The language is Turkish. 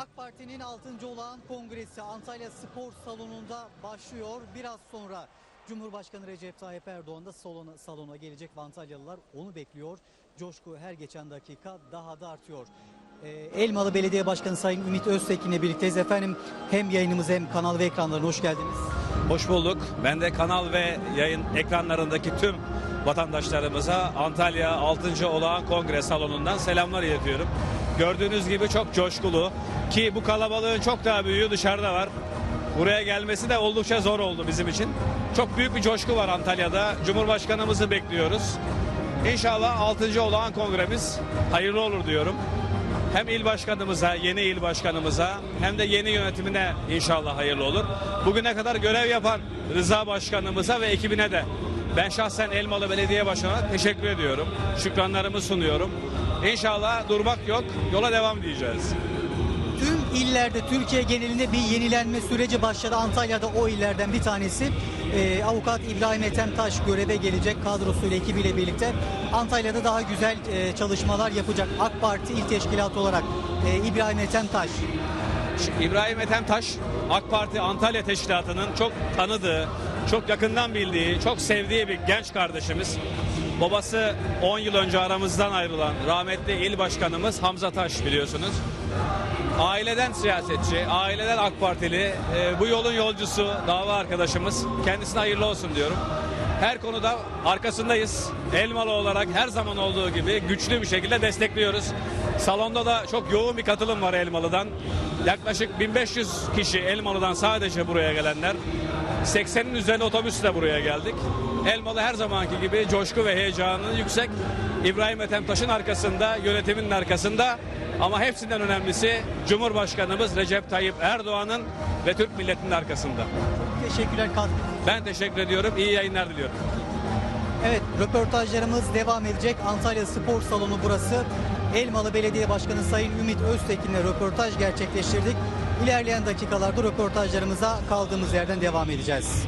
AK Parti'nin 6. olağan kongresi Antalya Spor Salonu'nda başlıyor. Biraz sonra Cumhurbaşkanı Recep Tayyip Erdoğan da salona, salona gelecek ve Antalyalılar onu bekliyor. Coşku her geçen dakika daha da artıyor. Ee, Elmalı Belediye Başkanı Sayın Ümit Öztekin'le birlikteyiz. Efendim hem yayınımız hem kanal ve ekranlarına hoş geldiniz. Hoş bulduk. Ben de kanal ve yayın ekranlarındaki tüm vatandaşlarımıza Antalya 6. Olağan Kongre Salonu'ndan selamlar iletiyorum. Gördüğünüz gibi çok coşkulu ki bu kalabalığın çok daha büyüğü dışarıda var. Buraya gelmesi de oldukça zor oldu bizim için. Çok büyük bir coşku var Antalya'da. Cumhurbaşkanımızı bekliyoruz. İnşallah 6. Olağan Kongremiz hayırlı olur diyorum. Hem il başkanımıza, yeni il başkanımıza hem de yeni yönetimine inşallah hayırlı olur. Bugüne kadar görev yapan Rıza başkanımıza ve ekibine de ben şahsen Elmalı Belediye Başkanı'na teşekkür ediyorum. Şükranlarımı sunuyorum. İnşallah durmak yok, yola devam diyeceğiz. Tüm illerde Türkiye genelinde bir yenilenme süreci başladı. Antalya'da o illerden bir tanesi. Ee, avukat İbrahim Ethem Taş göreve gelecek kadrosuyla ekibiyle birlikte. Antalya'da daha güzel e, çalışmalar yapacak. AK Parti il teşkilatı olarak e, İbrahim Ethem Taş. İbrahim Ethem Taş, AK Parti Antalya Teşkilatı'nın çok tanıdığı, çok yakından bildiği, çok sevdiği bir genç kardeşimiz. Babası 10 yıl önce aramızdan ayrılan rahmetli il başkanımız Hamza Taş biliyorsunuz. Aileden siyasetçi, aileden AK Partili, e, bu yolun yolcusu, dava arkadaşımız. Kendisine hayırlı olsun diyorum. Her konuda arkasındayız. Elmalı olarak her zaman olduğu gibi güçlü bir şekilde destekliyoruz. Salonda da çok yoğun bir katılım var Elmalı'dan. Yaklaşık 1500 kişi Elmalı'dan sadece buraya gelenler. 80'in üzerinde otobüsle buraya geldik. Elmalı her zamanki gibi coşku ve heyecanı yüksek. İbrahim Ethem Taş'ın arkasında, yönetiminin arkasında ama hepsinden önemlisi Cumhurbaşkanımız Recep Tayyip Erdoğan'ın ve Türk milletinin arkasında. Teşekkürler katkı. Ben teşekkür ediyorum. İyi yayınlar diliyorum. Evet röportajlarımız devam edecek. Antalya Spor Salonu burası. Elmalı Belediye Başkanı Sayın Ümit Öztekin'le röportaj gerçekleştirdik. İlerleyen dakikalarda röportajlarımıza kaldığımız yerden devam edeceğiz.